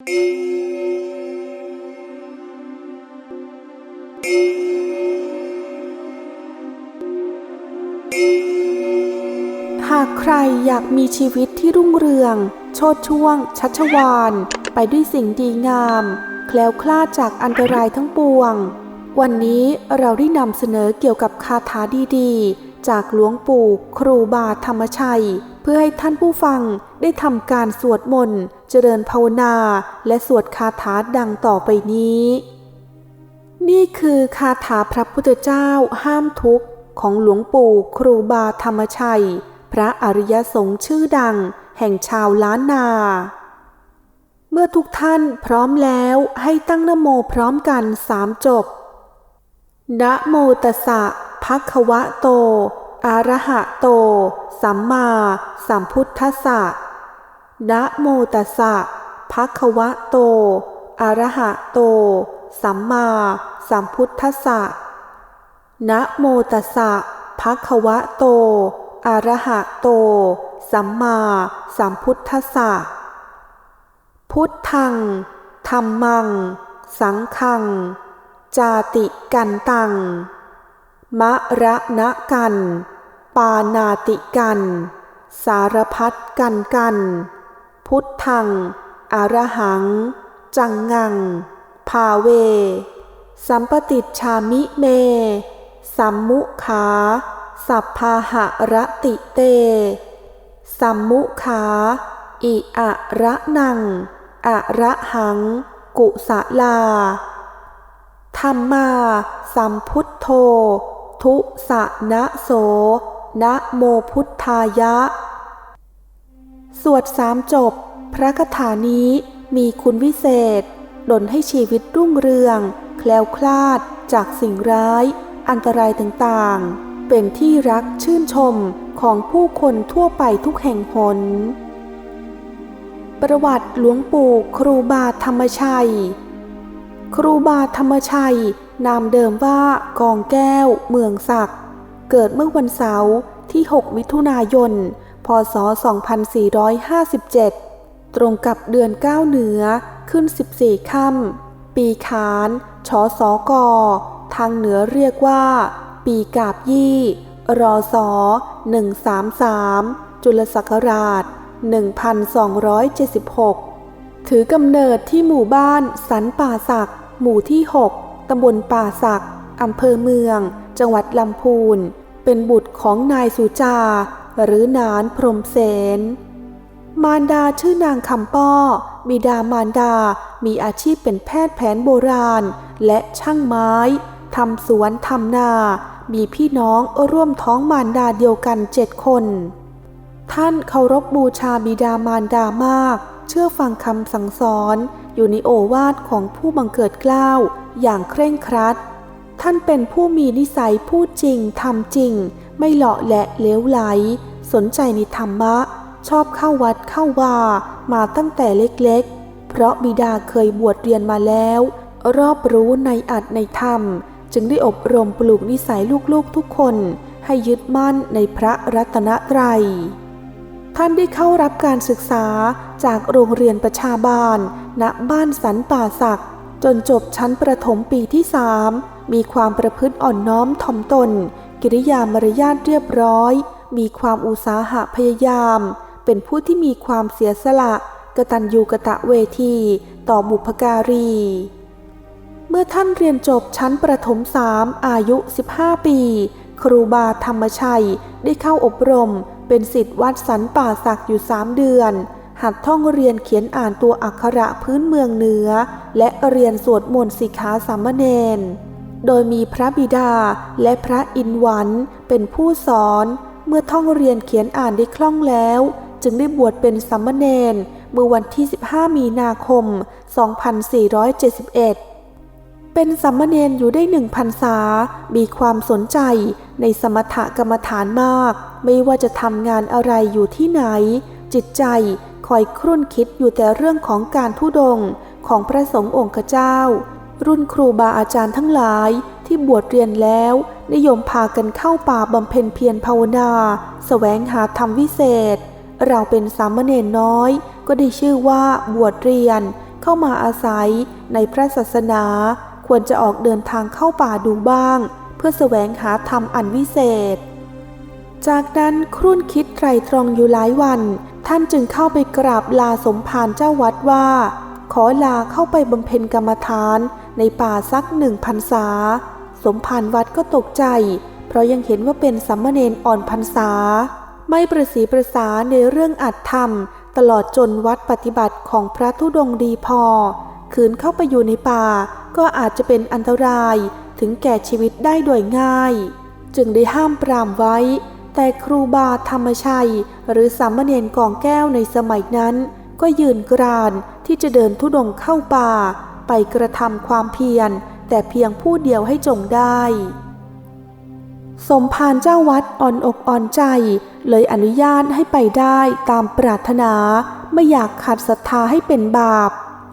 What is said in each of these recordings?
หากใครอยากมีชีวิตที่รุ่งเรือง โชดช่วง ชัชวาน ไปด้วยสิ่งดีงาม แคล้วคลาดจากอันตรายทั้งปวง วันนี้เราได้นำเสนอเกี่ยวกับคาถาดีๆ จากหลวงปู่ครูบาธรรมชัย พื่อให้ท่านผู้ฟังได้ทำการสวดมนต์เจริญภาวนา และสวดคาถาดังต่อไปนี้ นี่คือคาถาพระพุทธเจ้าห้ามทุกข์ของหลวงปู่ครูบาธรรมชัย พระอริยสงฆ์ชื่อดัง แห่งชาวล้านนา เมื่อทุกท่านพร้อมแล้วให้ตั้งนโมพร้อมกันสามจบนะโมตัสสะภะคะวะโต อะระหะโต สัมมาสัมพุทธัสสะ นะโมตัสสะภะคะวะโต อะระหะโต สัมมาสัมพุทธัสสะ นะโมตัสสะภะคะวะโต อะระหะโต สัมมาสัมพุทธัสสะ พุทธัง ธรรมัง สังฆัง จาติกันตัง มะระนะกัน ปานาติกัน สารพัดกันกัน พุทธังอรหัง จังงัง ภาเว สัมปติชามิเม สัมมุขา สัพพาหะระติเต สัมมุขา อิอะระนัง อะระหัง กุสลาธรรมาสัมพุทโธ ทุสะนะโส นะโมพุทธายะ สวดสามจบ พระคาถานี้มีคุณวิเศษดลให้ชีวิตรุ่งเรือง แคล้วคลาดจากสิ่งร้าย อันตรายต่างๆ เป็นที่รักชื่นชมของผู้คนทั่วไปทุกแห่งหน ประวัติหลวงปู่ครูบาธรรมชัย ครูบาธรรมชัย นามเดิมว่ากองแก้ว เมืองศักดิ์เกิดเมื่อวันเสาร์ที่ 6 มิถุนายน พศ 2457 ตรงกับเดือน 9 เหนือขึ้น 14 ค่ำ ปีขานชอสอกทางเหนือเรียกว่า ปีกาบยี่ รอสอ133 จุลศักราช 1276 ถือกำเนิดที่หมู่บ้านสันป่าสักหมู่ที่ 6 ตำบลป่าสักอำเภอเมือง จังหวัดลำพูน เป็นบุตรของนายสุจา หรือนานพรหมเสน มารดาชื่อนางคำป้อ บิดามารดา มีอาชีพเป็นแพทย์แผนโบราณ และช่างไม้ทำสวนทำนา มีพี่น้องร่วมท้องมารดาเดียวกันเจ็ดคน ท่านเคารพบูชาบิดามารดามาก เชื่อฟังคำสั่งสอนอยู่ในโอวาทของผู้บังเกิดเกล้า อย่างเคร่งครัด ท่านเป็นผู้มีนิสัยพูดจริงทำจริง ไม่เหลาะและเลวไหล สนใจในธรรมะ ชอบเข้าวัดเข้าวามาตั้งแต่เล็กๆ เพราะบิดาเคยบวชเรียนมาแล้ว รอบรู้ในอัดในธรรม จึงได้อบรมปลูกนิสัยลูกๆทุกคนให้ยึดมั่นในพระรัตนตรัย ท่านได้เข้ารับการศึกษาจากโรงเรียนประชาบาล ณ บ้านสันป่าศักด์ จนจบชั้นประถมปีที่สามมีความประพฤติอ่อนน้อมถ่อมตน กิริยามารยาทเรียบร้อย มีความอุตสาหะพยายาม เป็นผู้ที่มีความเสียสละกตัญญูกะตะเวที ต่อบุพการี เมื่อท่านเรียนจบชั้นประถมสามอายุ 15 ปี ครูบาธรรมชัยได้เข้าอบรม เป็นสิทธิ์วัดสันป่าศักอยู่สามเดือน หัดท่องเรียนเขียนอ่านตัวอักขระพื้นเมืองเหนือ และเรียนสวดมนต์สิกขาสามเณร โดยมีพระบิดาและพระอินวัน เป็นผู้สอน เมื่อท่องเรียนเขียนอ่านได้คล่องแล้ว จึงได้บวชเป็นสามเณรเมื่อวันที่ 15 มีนาคม 2471เป็นสัมมเนนอยู่ได้หนึ่งพรรษา มีความสนใจในสมถกรรมฐานมาก ไม่ว่าจะทำงานอะไรอยู่ที่ไหน จิตใจ คอยครุ่นคิดอยู่แต่เรื่องของการทุดงของพระสงฆ์องค์เจ้า รุ่นครูบาอาจารย์ทั้งหลายที่บวชเรียนแล้ว นิยมพากันเข้าป่าบำเพ็ญเพียรภาวนาสแสวงหาธรรมวิเศษ เราเป็นสามเณรน้อย ก็ได้ชื่อว่าบวชเรียนเข้าเข้ามาอาศัยในพระศาสนา ควรจะออกเดินทางเข้าป่าดูบ้าง เพื่อแสวงหาธรรมอันวิเศษ จากนั้นครุ่นคิดไตรตรองอยู่หลายวัน ท่านจึงเข้าไปกราบลาสมภารเจ้าวัดว่า ขอลาเข้าไปบำเพ็ญกรรมฐานในป่าสักหนึ่งพรรษา สมภารวัดก็ตกใจ เพราะยังเห็นว่าเป็นสัมมเนนอ่อนพรรษา ไม่ประสีประสาในเรื่องอัดธรรม ตลอดจนวัดปฏิบัติของพระธุดงดีพอ คืนเข้าไปอยู่ในป่า ก็อาจจะเป็นอันตรายถึงแก่ชีวิตได้โดยง่าย จึงได้ห้ามปรามไว้ แต่ครูบาธรรมชัย หรือสามเณรกองแก้วในสมัยนั้น ก็ยืนกรานที่จะเดินทุดงเข้าป่า ไปกระทำความเพียร แต่เพียงผู้เดียวให้จงได้ สมภารเจ้าวัดอ่อนอกอ่อนใจ เลยอนุญาตให้ไปได้ตามปรารถนา ไม่อยากขาดศรัทธาให้เป็นบาป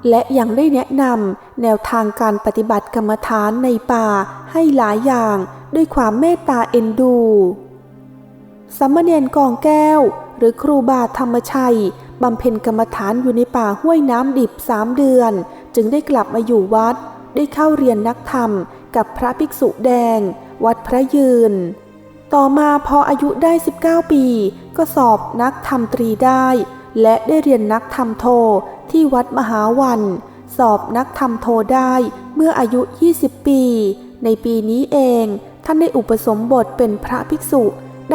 และยังได้แนะนำแนวทางการปฏิบัติกรรมฐานในป่าให้หลายอย่างด้วยความเมตตาเอ็นดู สามเณรกองแก้ว หรือครูบาธรรมชัยบำเพ็ญกรรมฐานอยู่ในป่าห้วยน้ำดิบสามเดือน จึงได้กลับมาอยู่วัด ได้เข้าเรียนนักธรรมกับพระภิกษุแดง วัดพระยืน ต่อมาพออายุได้ 19 ปี ก็สอบนักธรรมตรีได้ และได้เรียนนักธรรมโทที่วัดมหาวัน สอบนักธรรมโทได้เมื่ออายุ 20 ปี ในปีนี้เองท่านได้อุปสมบทเป็นพระภิกษุ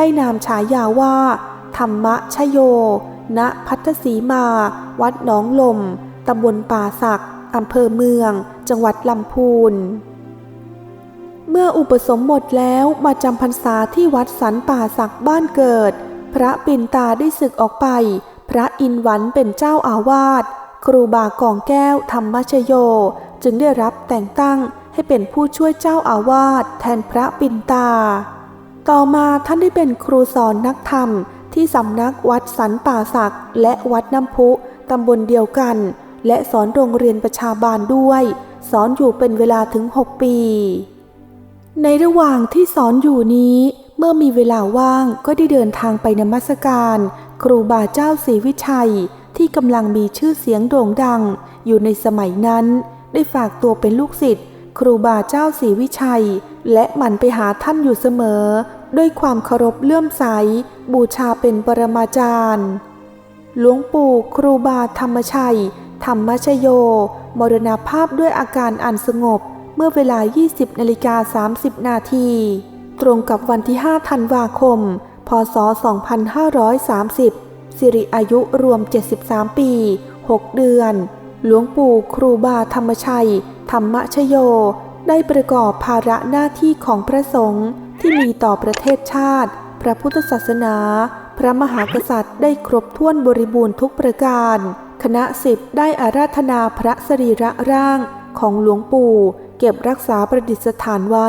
ได้นามฉายาว่า ธรรมชโย ณ พัทสีมา วัดหนองลม ตำบลป่าสักอำเภอเมือง จังหวัดลำพูน เมื่ออุปสมบทแล้วมาจำพรรษาที่วัดสันป่าสักบ้านเกิด พระปินตาได้ศึกออกไป พระอินวันเป็นเจ้าอาวาส ครูบากองแก้วธรรมชโย จึงได้รับแต่งตั้งให้เป็นผู้ช่วยเจ้าอาวาสแทนพระปินตา ต่อมาท่านได้เป็นครูสอนนักธรรม ที่สำนักวัดสันป่าสักและวัดน้ำพุตำบลเดียวกัน และสอนโรงเรียนประชาบาลด้วย สอนอยู่เป็นเวลาถึง 6 ปี ในระหว่างที่สอนอยู่นี้ เมื่อมีเวลาว่างก็ได้เดินทางไปนมัสการ ครูบาเจ้าศรีวิชัย ที่กำลังมีชื่อเสียงโด่งดัง อยู่ในสมัยนั้น ได้ฝากตัวเป็นลูกศิษย์ครูบาเจ้าศรีวิชัย และหมั่นไปหาท่านอยู่เสมอ ด้วยความเคารพเลื่อมใส บูชาเป็นปรมาจารย์ หลวงปู่ครูบาธรรมชัย ธรรมชโย มรณภาพด้วยอาการอันสงบเมื่อเวลา 20นาฬิกา30 นาที ตรงกับวันที่ 5 ธันวาคม พศ 2530 สิริอายุรวม 73 ปี 6 เดือน หลวงปู่ครูบาธรรมชัย ธรรมชโย ได้ประกอบภาระหน้าที่ของพระสงฆ์ ที่มีต่อประเทศชาติ พระพุทธศาสนา พระมหากษัตริย์ได้ครบถ้วนบริบูรณ์ทุกประการ คณะสิทธิ์ได้อาราธนาพระสรีระร่างของหลวงปู่ เก็บรักษาประดิษฐานไว้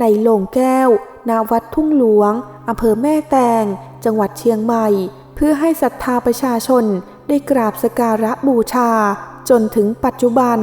ในโลงแก้ว นาวัดทุ่งหลวงอำเภอแม่แตง จังหวัดเชียงใหม่ เพื่อให้ศรัทธาประชาชนได้กราบสการะบูชา จนถึงปัจจุบัน